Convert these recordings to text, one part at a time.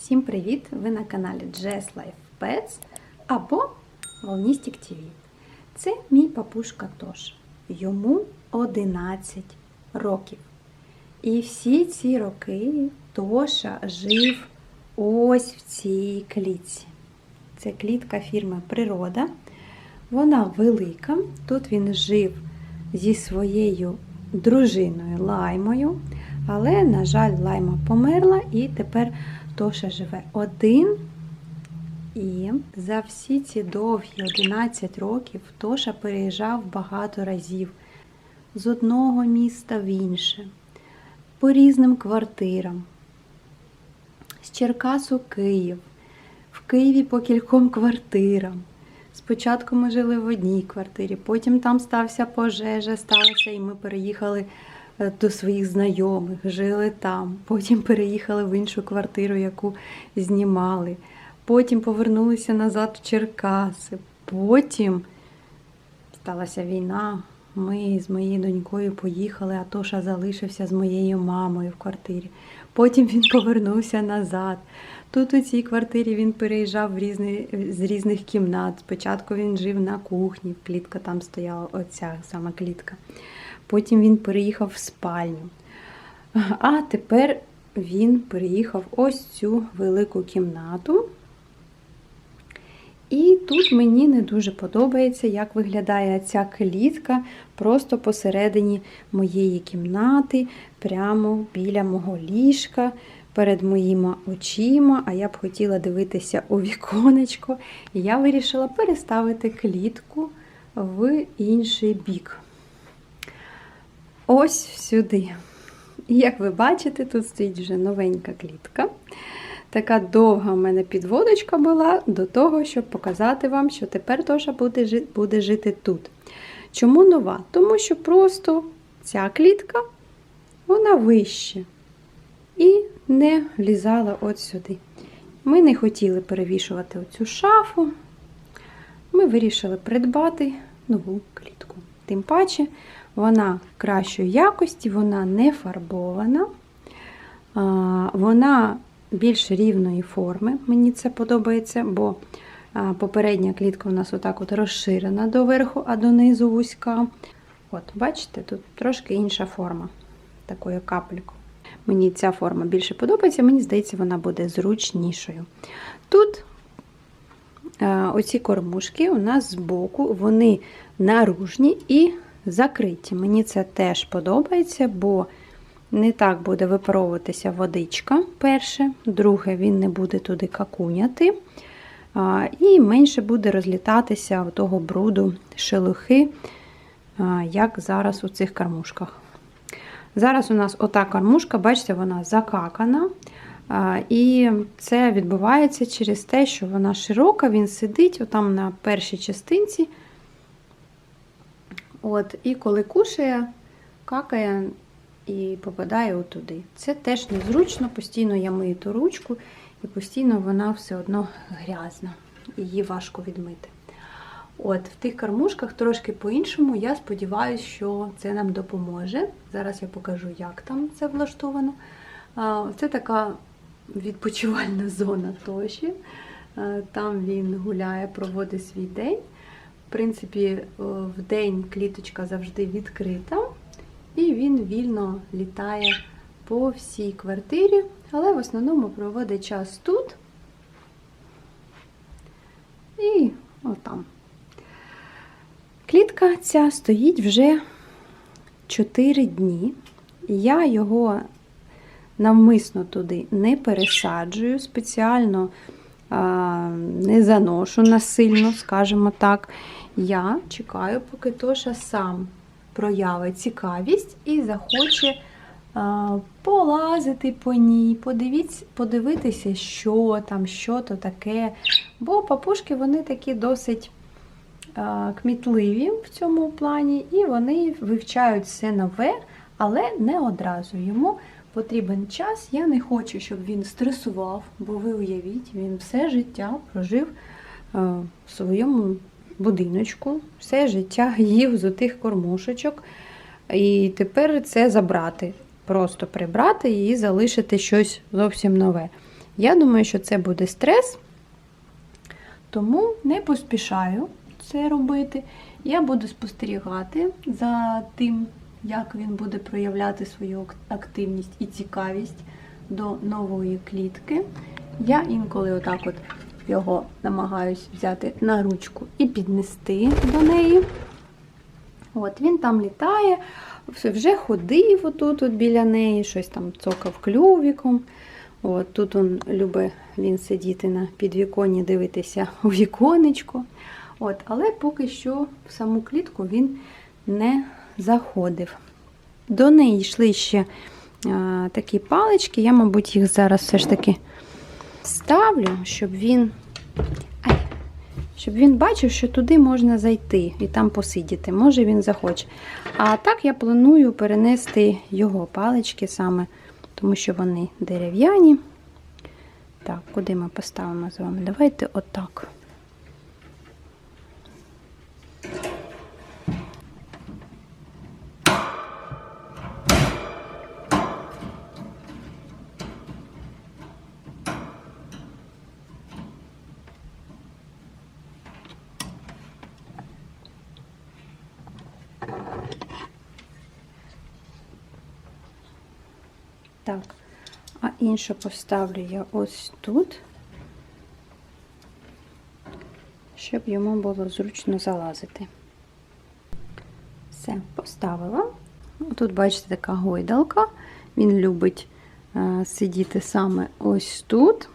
Всім привіт! Ви на каналі Jazz Life Pets або Волністік TV. Це мій папушка Тош. Йому 11 років. І всі ці роки Тоша жив ось в цій клітці. Це клітка фірми Природа. Вона велика. Тут він жив зі своєю дружиною Лаймою. Але, на жаль, Лайма померла і тепер Тоша живе? Один. І за всі ці довгі 11 років Тоша переїжджав багато разів. З одного міста в інше, по різним квартирам, з Черкас у Київ, в Києві по кільком квартирам. Спочатку ми жили в одній квартирі, потім там стався пожежа, сталося, і ми переїхали до своїх знайомих, жили там. Потім переїхали в іншу квартиру, яку знімали. Потім повернулися назад в Черкаси. Потім сталася війна. Ми з моєю донькою поїхали, а Тоша залишився з моєю мамою в квартирі. Потім він повернувся назад. Тут у цій квартирі він переїжджав в різні, з різних кімнат. Спочатку він жив на кухні, клітка там стояла, оця сама клітка. Потім він переїхав в спальню. А тепер він переїхав ось цю велику кімнату. І тут мені не дуже подобається, як виглядає ця клітка просто посередині моєї кімнати, прямо біля мого ліжка, перед моїми очима. А я б хотіла дивитися у віконечко. І я вирішила переставити клітку в інший бік. Ось сюди. І як ви бачите, тут стоїть вже новенька клітка. Така довга в мене підводочка була до того, щоб показати вам, що тепер Тоша буде буде жити тут. Чому нова? Тому що просто ця клітка, вона вище і не влізала от сюди. Ми не хотіли перевішувати оцю шафу. Ми вирішили придбати нову клітку. Тим паче, вона кращої якості, вона не фарбована, вона більш рівної форми. Мені це подобається, бо попередня клітка у нас отак от розширена доверху, а донизу вузька. От, бачите, тут трошки інша форма такою капелькою. Мені ця форма більше подобається, мені здається, вона буде зручнішою. Тут оці кормушки у нас збоку, вони наружні і закриті. Мені це теж подобається, бо не так буде випаровуватися водичка, перше, друге, він не буде туди какуняти, і менше буде розлітатися того бруду шелухи, як зараз у цих кормушках. Зараз у нас ота кормушка, бачите, вона закакана. І це відбувається через те, що вона широка, він сидить отам на першій частинці. От, І коли кушає, какає і попадає отуди. Це теж незручно, постійно я мию ту ручку, і постійно вона все одно грязна, її важко відмити. От, В тих кормушках трошки по-іншому, я сподіваюся, що це нам допоможе. Зараз я покажу, як там це влаштовано. Це така відпочивальна зона Тоші. Там він гуляє, проводить свій день. В принципі, в день кліточка завжди відкрита, і він вільно літає по всій квартирі, але в основному проводить час тут і отам. Клітка ця стоїть вже 4 дні. Я його навмисно туди не пересаджую, спеціально не заношу насильно, скажімо так. Я чекаю, поки Тоша сам проявить цікавість і захоче полазити по ній, подивіться, подивитися, що там, що то таке. Бо папушки вони такі досить кмітливі в цьому плані, і вони вивчають все нове, але не одразу. Йому потрібен час. Я не хочу, щоб він стресував, бо ви уявіть, він все життя прожив в своєму будиночку, все життя їв з отих кормушечок. І тепер це забрати, просто прибрати і залишити щось зовсім нове. Я думаю, що це буде стрес, тому не поспішаю це робити. Я буду спостерігати за тим, як він буде проявляти свою активність і цікавість до нової клітки. Я інколи отак от його намагаюсь взяти на ручку і піднести до неї. От Він там літає, вже ходив отут от біля неї, щось там цокав клювіком. От Тут він любить він сидіти на підвіконні, дивитися у віконечко. От, Але поки що в саму клітку він не заходив. До неї йшли ще а, такі палички. Я, мабуть, їх зараз все ж таки ставлю, щоб він. Ай, щоб він бачив, що туди можна зайти і там посидіти. Може він захоче. А так я планую перенести його палички саме, тому що вони дерев'яні. Так, куди ми поставимо з вами? Давайте отак. Так, а іншу поставлю я ось тут, щоб йому було зручно залазити. Все, поставила. Тут, бачите, така гойдалка. Він любить е, сидіти саме ось тут.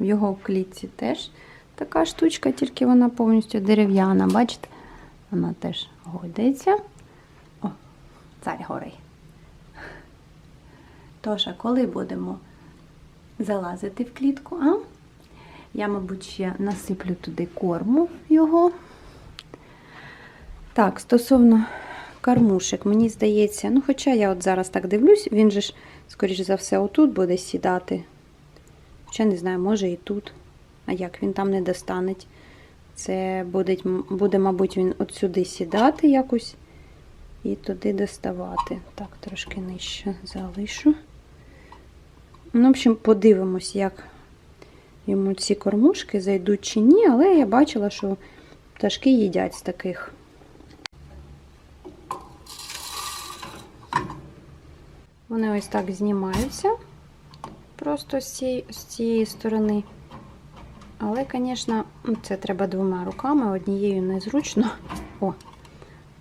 В його клітці теж така штучка, тільки вона повністю дерев'яна. Бачите? Вона теж гойдається. О, царь горий. Тож, а коли будемо залазити в клітку, а? Я, мабуть, ще насиплю туди корму його. Так, стосовно кормушек, мені здається, ну, хоча я от зараз так дивлюсь, він же ж, скоріш за все, отут буде сідати. Хоча не знаю, може і тут. А як він там не достанеть? Це буде, буде мабуть, він от сюди сідати якось і туди доставати. Так, трошки нижче залишу. Ну, в общем, подивимось, як йому ці кормушки зайдуть чи ні, але я бачила, що пташки їдять з таких. Вони ось так знімаються просто з цієї, з цієї сторони. Але, звісно, це треба двома руками, однією незручно. О,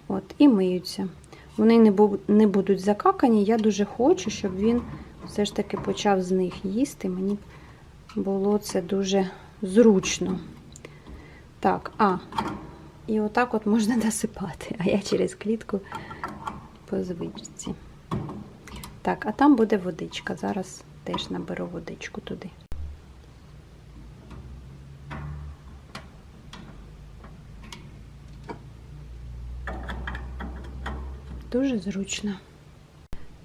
от, і миються. Вони не будуть закакані. Я дуже хочу, щоб він все ж таки почав з них їсти. Мені було це дуже зручно. Так, а, і отак от можна досипати, а я через клітку по звичці. Так, а там буде водичка. Зараз теж наберу водичку туди. Дуже зручно.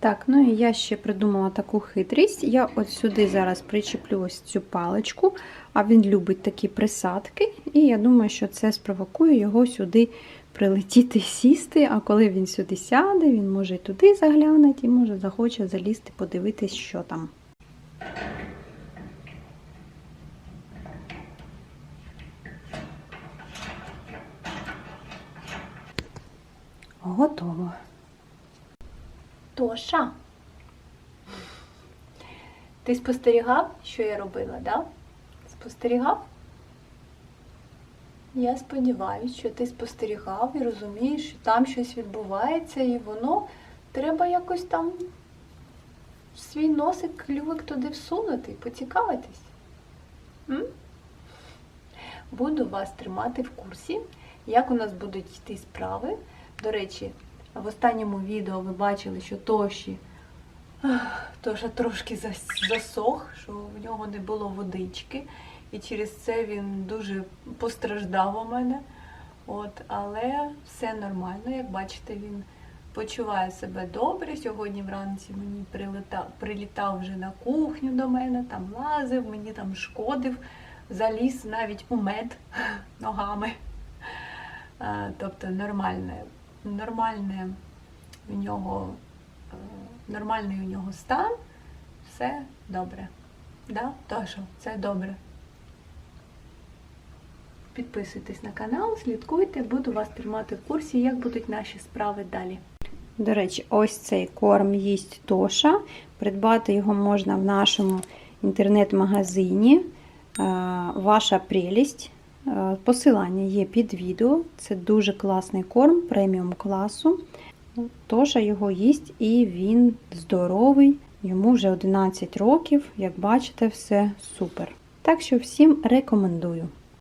Так, ну і я ще придумала таку хитрість. Я от сюди зараз причеплю ось цю паличку, а він любить такі присадки, і я думаю, що це спровокує його сюди прилетіти сісти. А коли він сюди сяде, він може і туди заглянути, і може захоче залізти, подивитись, що там. Готово. Тоша. Ти спостерігав, що я робила, да? Спостерігав? Я сподіваюся, що ти спостерігав і розумієш, що там щось відбувається, і воно треба якось там свій носик, клювик туди всунути і поцікавитись. М? Буду вас тримати в курсі, як у нас будуть йти справи. До речі, в останньому відео ви бачили, що Тоші Тоша трошки засох, що в нього не було водички. І через це він дуже постраждав у мене. От, Але все нормально, як бачите, він почуває себе добре. Сьогодні вранці мені прилітав, прилітав вже на кухню до мене, там лазив, мені там шкодив, заліз навіть у мед ногами. Тобто нормальне нормальне у нього, е, нормальний у нього стан, все добре. Да, Тошо, це добре. Підписуйтесь на канал, слідкуйте, буду вас тримати в курсі, як будуть наші справи далі. До речі, ось цей корм їсть Тоша. Придбати його можна в нашому інтернет-магазині. Е, Ваша прелість. Е, Посилання є під відео. Це дуже класний корм преміум класу. Тоша його їсть і він здоровий. Йому вже 11 років. Як бачите, все супер. Так що всім рекомендую.